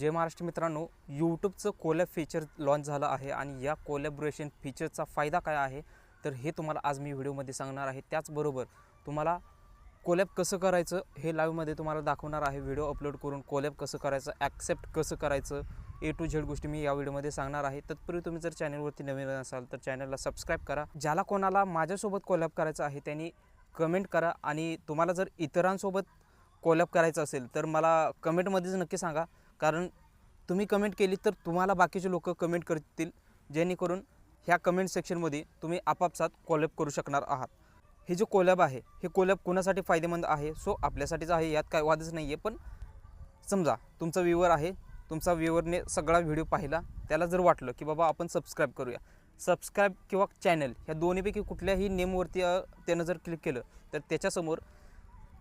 जय महाराष्ट्र मित्रांनो यूट्यूबचं collab feature launch झालं आहे आणि या कोलॅबरेशन फीचरचा फायदा काय आहे? तर हे तुम्हाला आज मी व्हिडिओमध्ये सांगणार आहे. त्याचबरोबर तुम्हाला कोलॅब कसं करायचं हे लाईव्हमध्ये तुम्हाला दाखवणार आहे. व्हिडिओ अपलोड करून कोलॅब कसं करायचं ॲक्सेप्ट कसं करायचं ए टू झेड गोष्टी मी या व्हिडिओमध्ये सांगणार आहे. तत्पूर्वी तुम्ही जर चॅनलवरती नवीन असाल तर चॅनलला सबस्क्राईब करा. ज्याला कोणाला माझ्यासोबत कोलॅब करायचं आहे त्यांनी कमेंट करा आणि तुम्हाला जर इतरांसोबत कोलॅब करायचं असेल तर मला कमेंटमध्येच नक्की सांगा. कारण तुम्ही कमेंट केली तर तुम्हाला बाकीचे लोक कमेंट करतील जेणेकरून ह्या कमेंट सेक्शनमध्ये तुम्ही आपापसात कोलॅब करू शकणार आहात. हे जे कोलॅब आहे हे कोलॅब कोणासाठी फायदेमंद आहे? सो आपल्यासाठीच आहे यात काय वादच नाही आहे पण समजा तुमचा व्ह्युअर आहे तुमचा व्ह्युअरने सगळा व्हिडिओ पाहिला त्याला जर वाटलं की बाबा आपण सबस्क्राईब करूया. सबस्क्राईब किंवा चॅनल ह्या दोन्हीपैकी कुठल्याही नेमवरती त्यानं जर क्लिक केलं तर त्याच्यासमोर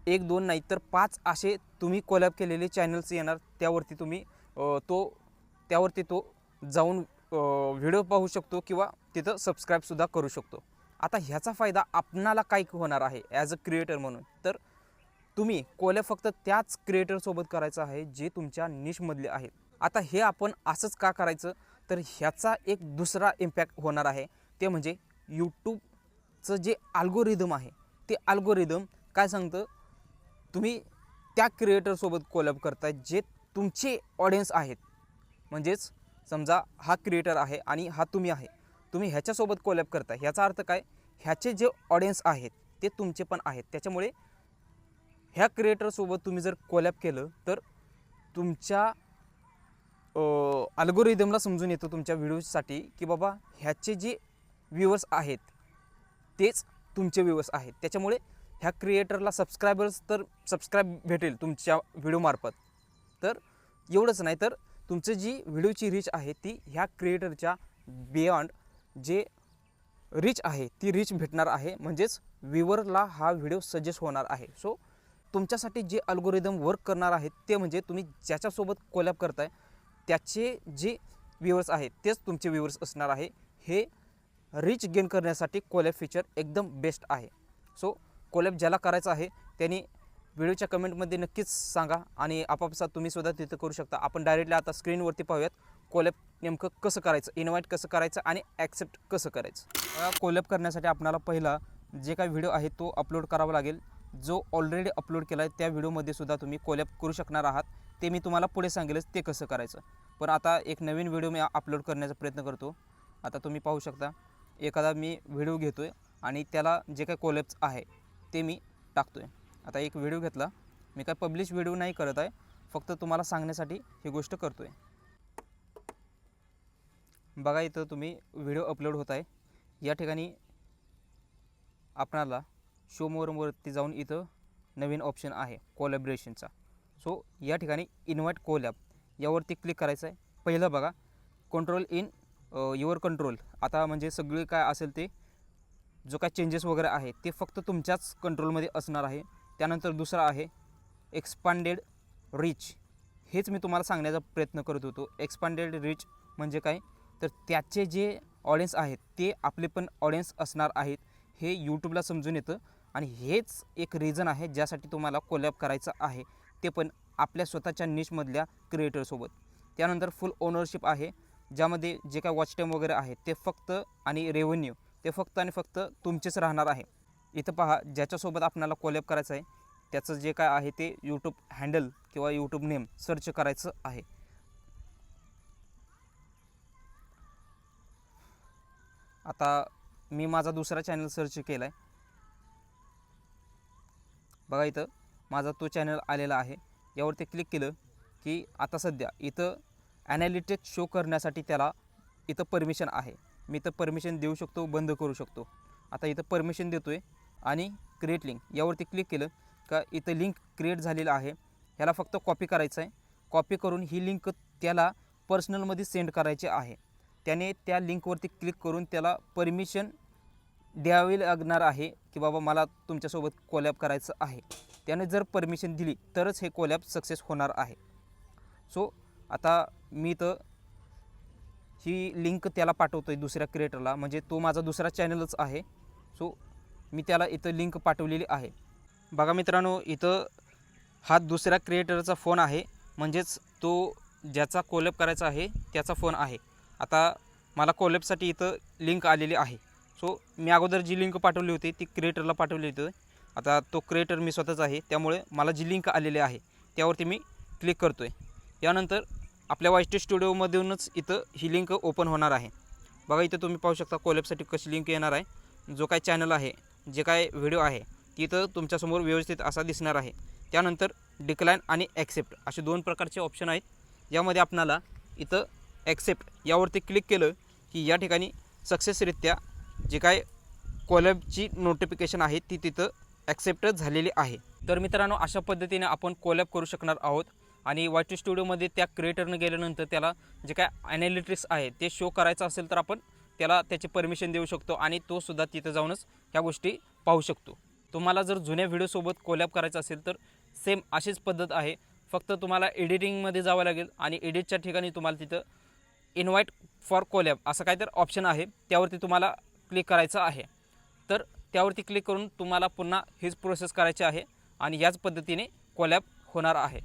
एक दोन नाही तर पाच असे तुम्ही कोलॅब केलेले चॅनल्स येणार. त्यावरती तुम्ही तो त्यावरती तो जाऊन व्हिडिओ पाहू शकतो किंवा तिथं सबस्क्राईबसुद्धा करू शकतो. आता ह्याचा फायदा आपणाला काय होणार आहे ॲज अ क्रिएटर म्हणून? तर तुम्ही कोल्या फक्त त्याच क्रिएटरसोबत करायचं आहे जे तुमच्या निशमधले आहेत. आता हे आपण असंच का करायचं? तर ह्याचा एक दुसरा इम्पॅक्ट होणार आहे. ते म्हणजे यूट्यूबचं जे अल्गोरिदम आहे ते अल्गोरिदम काय सांगतं? तुम्ही त्या क्रिएटरसोबत कोलॅब करताय जे तुमचे ऑडियन्स आहेत. म्हणजेच समजा हा क्रिएटर आहे आणि हा तुम्ही आहे. तुम्ही ह्याच्यासोबत कोलॅब करताय. ह्याचा अर्थ काय? ह्याचे जे ऑडियन्स आहेत ते तुमचे पण आहेत. त्याच्यामुळे ह्या क्रिएटरसोबत तुम्ही जर कोलॅब केलं तर तुमच्या अल्गोरिदमला समजून येतं तुमच्या व्हिडिओसाठी की बाबा ह्याचे जे व्ह्युअर्स आहेत तेच तुमचे व्ह्युअर्स आहेत. त्याच्यामुळे ह्या क्रिएटरला सबस्क्रायबर्स तर सबस्क्राईब भेटेल तुमच्या व्हिडिओमार्फत तर एवढंच नाही तर तुमचं जी व्हिडिओची रीच आहे ती ह्या क्रिएटरच्या बियॉन्ड जे रीच आहे ती रीच भेटणार आहे. म्हणजेच व्ह्युअरला हा व्हिडिओ सजेस्ट होणार आहे. सो तुमच्यासाठी जे अल्गोरिदम वर्क करणार आहेत ते म्हणजे तुम्ही ज्याच्यासोबत कोलॅब करताय त्याचे जे व्ह्युअर्स आहेत तेच तुमचे व्ह्युअर्स असणार आहे. हे रीच गेन करण्यासाठी कोलॅब फीचर एकदम बेस्ट आहे. सो कोलॅब ज्याला करायचं आहे त्यांनी व्हिडिओच्या कमेंटमध्ये नक्कीच सांगा आणि आपापसात तुम्ही सुद्धा तिथं करू शकता. आपण डायरेक्टली आता स्क्रीनवरती पाहूयात कोलॅब नेमकं कसं करायचं इन्व्हाइट कसं करायचं आणि ॲक्सेप्ट कसं करायचं. कोलॅब करण्यासाठी आपणाला पहिला जे काही व्हिडिओ आहे तो अपलोड करावा लागेल. जो ऑलरेडी अपलोड केला आहे त्या व्हिडिओमध्ये सुद्धा तुम्ही कोलॅब करू शकणार आहात. ते मी तुम्हाला पुढे सांगेलच ते कसं करायचं. पण आता एक नवीन व्हिडिओ मी अपलोड करण्याचा प्रयत्न करतो. आता तुम्ही पाहू शकता एखादा मी व्हिडिओ घेतो आहे आणि त्याला जे काही कोलॅब्स आहे ते मी टाकतो आहे आता एक व्हिडिओ घेतला. मी काय पब्लिश व्हिडिओ नाही करत आहे. फक्त तुम्हाला सांगण्यासाठी ही गोष्ट करतो आहे बघा इथं तुम्ही व्हिडिओ अपलोड होत आहे. या ठिकाणी आपणाला शो मोरमवरती जाऊन इथं नवीन ऑप्शन आहे कोलॅबरेशनचा. सो या ठिकाणी इन्व्हाइट कोलॅब यावरती क्लिक करायचं आहे. पहिलं बघा कंट्रोल इन युअर कंट्रोल आता म्हणजे सगळे काय असेल ते जो काय चेंजेस वगैरे आहे ते फक्त तुमच्याच कंट्रोलमध्ये असणार आहे. त्यानंतर दुसरा आहे एक्सपांडेड रीच हेच मी तुम्हाला सांगण्याचा प्रयत्न करत होतो. एक्सपांडेड रीच म्हणजे काय? तर त्याचे जे ऑडियन्स आहेत ते आपले पण ऑडियन्स असणार आहेत. हे यूट्यूबला समजून येतं. आणि हेच एक रिझन आहे ज्यासाठी तुम्हाला कोलॅब करायचं आहे. ते पण आपल्या स्वतःच्या निशमधल्या क्रिएटरसोबत त्यानंतर फुल ओनरशिप आहे ज्यामध्ये जे काय वॉच टाईम वगैरे आहे ते फक्त आणि रेव्हेन्यू ते फक्त आणि फक्त तुमचेच राहणार आहे. इथं पहा ज्याच्यासोबत आपल्याला कोलॅब करायचं आहे त्याचं जे काय आहे ते यूट्यूब हँडल किंवा यूट्यूब नेम सर्च करायचं आहे. आता मी माझा दुसरा चॅनल सर्च केला आहे बघा इथं माझा तो चॅनल आलेला आहे. यावरती क्लिक केलं की आता सध्या इथं ॲनालिटिक्स शो करण्यासाठी त्याला इथं परमिशन आहे. मी इथं परमिशन देऊ शकतो बंद करू शकतो. आता इथं परमिशन देतो आहे आणि क्रिएट लिंक यावरती क्लिक केलं का इथं लिंक क्रिएट झालेलं आहे. ह्याला फक्त कॉपी करायचं आहे कॉपी करून ही लिंक त्याला पर्सनलमध्ये सेंड करायची आहे. त्याने त्या लिंकवरती क्लिक करून त्याला परमिशन द्यावी लागणार आहे की बाबा मला तुमच्यासोबत कोलॅब करायचं आहे. त्याने जर परमिशन दिली तरच हे कोलॅब सक्सेस होणार आहे. सो आता मी तर ही लिंक त्याला पाठवतो आहे दुसऱ्या क्रिएटरला म्हणजे तो माझा दुसरा चॅनलच आहे. सो मी त्याला इथं लिंक पाठवलेली आहे. बघा मित्रांनो इथं हा दुसऱ्या क्रिएटरचा फोन आहे. म्हणजेच तो ज्याचा कोलेप करायचा आहे त्याचा फोन आहे. आता मला कोलेपसाठी इथं लिंक आलेली आहे. सो मी अगोदर जी लिंक पाठवली होती ती क्रिएटरला पाठवली होती. आता तो क्रिएटर मी स्वतःच आहे. त्यामुळे मला जी लिंक आलेली आहे त्यावरती मी क्लिक करतो आहे यानंतर आपल्या वायस्टे स्टुडिओमधूनच इथं ही लिंक ओपन होणार आहे. बघा इथं तुम्ही पाहू शकता कोलॅबसाठी कशी लिंक येणार आहे. जो काय चॅनल आहे जे काय व्हिडिओ आहे तिथं तुमच्यासमोर व्यवस्थित असा दिसणार आहे. त्यानंतर डिक्लाईन आणि ॲक्सेप्ट असे दोन प्रकारचे ऑप्शन आहेत. यामध्ये आपणाला इथं ॲक्सेप्ट यावरती क्लिक केलं की या ठिकाणी सक्सेसरित्या जे काय कोलॅबची नोटिफिकेशन आहे ती तिथं ॲक्सेप्ट झालेली आहे. तर मित्रांनो अशा पद्धतीने आपण कोलॅब करू शकणार आहोत. आणि वाटी स्टुडिओमध्ये त्या क्रिएटरनं गेल्यानंतर त्याला जे काय ॲनालिटिक्स आहे ते शो करायचं असेल तर आपण त्याला त्याची परमिशन देऊ शकतो आणि तो सुद्धा तिथं जाऊनच ह्या गोष्टी पाहू शकतो. तुम्हाला जर जुन्या व्हिडिओसोबत कोलॅब करायचं असेल तर सेम अशीच पद्धत आहे. फक्त तुम्हाला एडिटिंगमध्ये जावं लागेल आणि एडिटच्या ठिकाणी तुम्हाला तिथं इन्व्हाइट फॉर कोलॅब असं काहीतरी ऑप्शन आहे. त्यावरती तुम्हाला क्लिक करायचं आहे. तर त्यावरती क्लिक करून तुम्हाला पुन्हा हीच प्रोसेस करायची आहे आणि याच पद्धतीने कोलॅब होणार आहे.